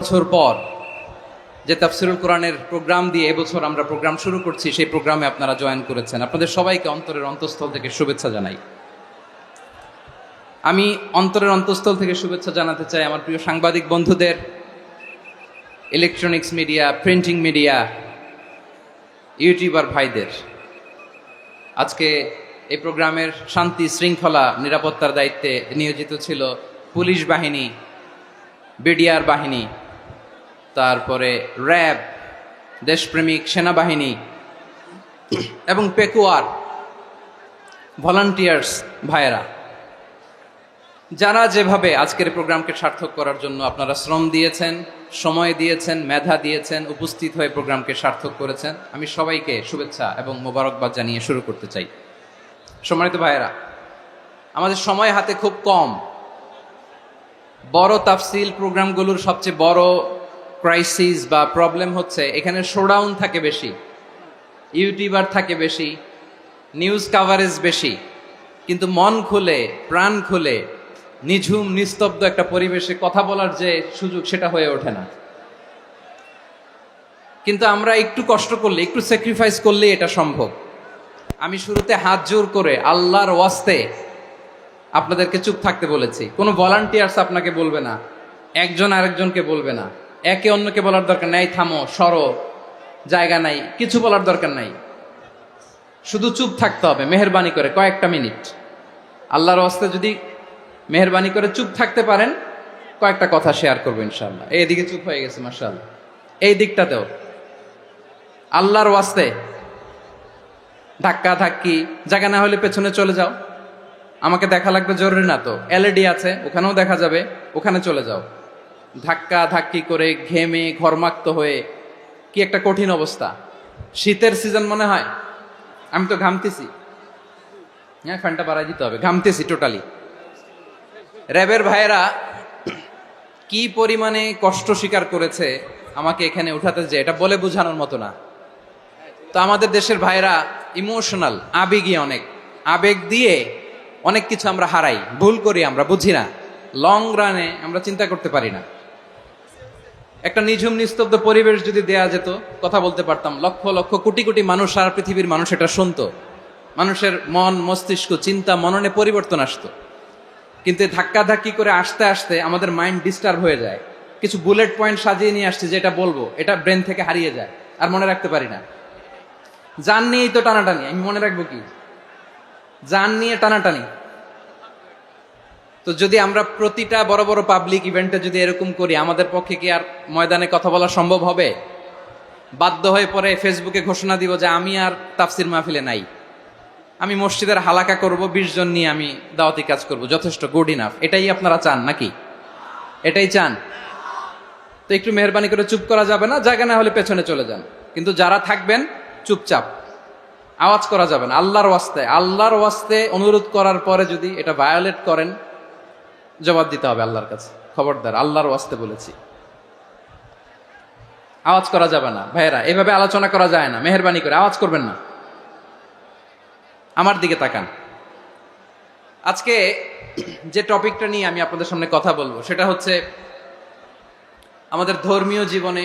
বছর পর যে তাফসিরুল কোরআনের প্রোগ্রাম দিয়ে এবছর আমরা প্রোগ্রাম শুরু করছি, সেই প্রোগ্রামে আপনারা জয়েন করেছেন। আপনাদের সবাইকে অন্তরের অন্তঃস্থল থেকে শুভেচ্ছা জানাই। আমি অন্তরের অন্তঃস্থল থেকে শুভেচ্ছা জানাতে চাই আমার প্রিয় সাংবাদিক বন্ধুদের electronics media printing media YouTuber ভাইদের। আজকে এই প্রোগ্রামের শান্তি শৃঙ্খলা নিরাপত্তার দায়িত্বে নিয়োজিত ছিল পুলিশ বাহিনী, বিডিআর বাহিনী, তারপরে র্যাব, দেশপ্রেমিক সেনাবাহিনী এবং পেকুয়ার ভলান্টিয়ার্স ভাইয়েরা। যারা যেভাবে আজকের প্রোগ্রামকে সার্থক করার জন্য আপনারা শ্রম দিয়েছেন, সময় দিয়েছেন, মেধা দিয়েছেন, উপস্থিত হয়ে প্রোগ্রামকে সার্থক করেছেন, আমি সবাইকে শুভেচ্ছা এবং মোবারকবাদ জানিয়ে শুরু করতে চাই। সম্মানিত ভাইয়েরা, আমাদের সময় হাতে খুব কম। বড় তাফসিল প্রোগ্রামগুলোর সবচেয়ে বড় ক্রাইসিস বা প্রবলেম হচ্ছে, এখানে শোডাউন থাকে বেশি ইউটিউবার থাকে বেশি নিউজ কাভারেজ বেশি, কিন্তু মন খুলে, প্রাণ খুলে, নিঝুম, নিস্তব্ধ একটা পরিবেশে কথা বলার যে সুযোগ সেটা হয়ে ওঠে না। কিন্তু আমরা একটু কষ্ট করলে, একটু স্যাক্রিফাইস করলে এটা সম্ভব। আমি শুরুতে হাত জোর করে আল্লাহর ওয়াস্তে আপনাদেরকে চুপ থাকতে বলেছি। কোনো ভলান্টিয়ার্স আপনাকে বলবে না। একজন আরেকজনকে বলবে না। একে অন্যকে বলার দরকার নাই, থামো, সরো, জায়গা নাই, কিছু বলার দরকার নাই। শুধু চুপ থাকতে হবে, মেহরবানি করে, কয়েকটা মিনিট। আল্লাহর ওয়াস্তে যদি মেহরবানি করে চুপ থাকতে পারেন, কয়েকটা কথা শেয়ার করব ইনশাল্লাহ এইদিকে চুপ হয়ে গেছে মার্শাল্লাহ এই দিকটাতেও আল্লাহর ওয়াস্তে ধাক্কা ধাক্কি, জায়গা না হলে পেছনে চলে যাও। আমাকে দেখা লাগবে জরুরি না তো। এলইডি আছে, ওখানেও দেখা যাবে, ওখানে চলে যাও। ধাক্কা ধাক্কি করে ঘেমে ঘরমাক্ত হয়ে, কি একটা কঠিন অবস্থা। শীতের সিজন মনে হয়? আমি তো ঘামতেছি। হ্যাঁ ফ্যানটা বাড়াই দিতে হবে। ঘামতেছি টোটালি র্যাবের ভাইয়েরা কি পরিমাণে কষ্ট স্বীকার করেছে আমাকে এখানে উঠাতে যে, এটা বলে বোঝানোর মতো না। তো আমাদের দেশের ভাইরা ইমোশনাল, আবেগী অনেক। আবেগ দিয়ে অনেক কিছু আমরা হারাই, ভুল করি আমরা, বুঝি না। লং রানে আমরা চিন্তা করতে পারি না। একটা নিঝুম, নিস্তব্ধ পরিবেশ যদি দেয়া যেত, কথা বলতে পারতাম, লক্ষ লক্ষ কোটি কোটি মানুষ সারা পৃথিবীর মানুষ এটা শুনতো। মানুষের মন, মস্তিষ্ক, চিন্তা, মননে পরিবর্তন আসতো। কিন্তু এই ধাক্কা ধাক্কি করে আসতে আসতে আমাদের মাইন্ড ডিস্টার্ব হয়ে যায়। কিছু বুলেট পয়েন্ট সাজিয়ে নিয়ে আসছি, যেটা বলব, এটা ব্রেন থেকে হারিয়ে যায়, আর মনে রাখতে পারি না। জান নিয়েই তো টানাটানি, আমি মনে রাখব কি? যান নিয়ে টানাটানি। তো যদি আমরা প্রতিটা বড় বড় পাবলিক ইভেন্টে যদি এরকম করি, আমাদের পক্ষে কি আর ময়দানে কথা বলা সম্ভব হবে? বাধ্য হয়ে পরে ফেসবুকে ঘোষণা দিব যে আমি আর তাফসির মাহফিলে নাই। আমি মসজিদের হালাকা করব, বিশ জন নিয়ে আমি দাওয়াতি কাজ করব। যথেষ্ট গুড ইনাফ এটাই আপনারা চান নাকি? এটাই চান? তো একটু মেহরবানি করে চুপ করা যাবে না? জায়গা না হলে পেছনে চলে যান। কিন্তু যারা থাকবেন চুপচাপ। আওয়াজ করা যাবে না, আল্লাহর ওয়াস্তে আল্লাহর ওয়াস্তে অনুরোধ করার পরে যদি এটা ভায়োলেট করেন, জবাব দিতে হবে আল্লাহর কাছে। খবরদার, আল্লাহর ওয়াস্তে বলেছি। আওয়াজ করা যাবে না। ভাইয়েরা, এভাবে আলোচনা করা যায় না। মেহরবানি করে আওয়াজ করবেন না। আমার দিকে তাকান। আজকে যে টপিকটা নিয়ে আমি আপনাদের সামনে কথা বলব, সেটা হচ্ছে আমাদের ধর্মীয় জীবনে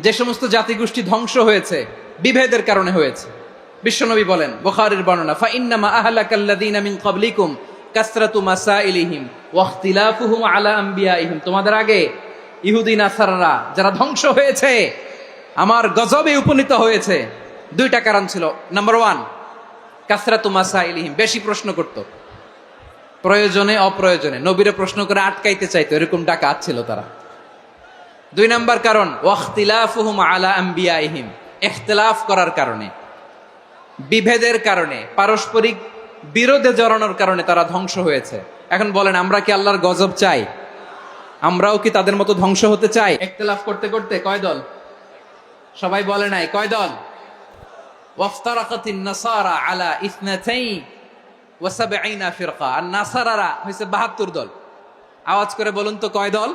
যে সমস্ত জাতিগোষ্ঠী ধ্বংস হয়েছে, বিভেদের কারণে হয়েছে। বিশ্বনবী বলেন, বোখারের বর্ণনা ফা ইন্নামা আহলাকাল্লাযীনা মিন ক্বাবলিকুম কাসরাতু মাসাইলিহিম ওয়া ইখতিলাফুহুম আলা আম্বিয়াইহিম। তোমাদের আগে ইহুদি, নাসারারা যারা ধ্বংস হয়েছে, আমার গজবে উপনীত হয়েছে, দুইটা কারণ ছিল। নাম্বার ওয়ান কাসরাতু মাসাইলিহিম, বেশি প্রশ্ন করত। প্রয়োজনে, অপ্রয়োজনে। নবীরে প্রশ্ন করে আটকাইতে চাইতো, এরকম ডাকাত ছিল তারা। দুই নাম্বার কারণ, ওয়াখতিলাফুহুম আলা আম্বিয়াইহিম ইখতিলাফ করার কারণে। বিভেদের কারণে, পারস্পরিক বিরোধে জড়ানোর কারণে তারা ধ্বংস হয়েছে। এখন বলেন, আমরা কি আল্লাহর গজব চাই? আমরাও কি তাদের মতো ধ্বংস হতে চাই? ইখতিলাফ করতে করতে কয় দল? সবাই বলে নাই, কয় দল? নাসারা আলা ফিরকা। আর নাসারারা হইছে 72 দল। আওয়াজ করে বলুন তো কয় দল?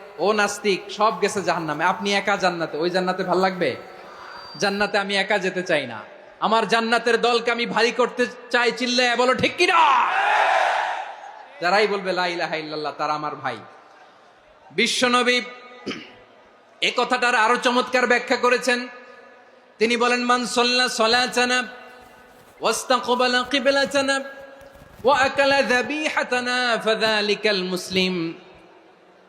ও নাস্তিক, সব গেছে জাহান্নামে। আপনি একা জান্নাতে, ওই জান্নাতে ভালো লাগবে? জান্নাতে আমি একা যেতে চাই না। আমার জান্নাতের দলকে আমি ভারী করতে চাই চিল্লে বলো, ঠিক কিনা? যারাই বলবে, লা ইল্লাল্লাহ তারা আমার ভাই। বিশ্বনবী এ কথাটার আরও চমৎকার ব্যাখ্যা করেছেন। তিনি বলেন, মান সল্লা সলাচানা ওয়াস্তাকবালা কিবলাচানা ওয়া আকালা ফাযালিকাল মুসলিম।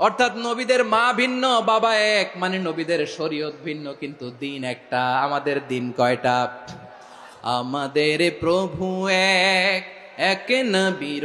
অর্থাৎ নবীদের মা ভিন্ন, বাবা এক। মানে নবীদের শরীয়ত ভিন্ন, কিন্তু দিন একটা। আমাদের দিন কয়টা? আমাদের প্রভু এক এক নবীর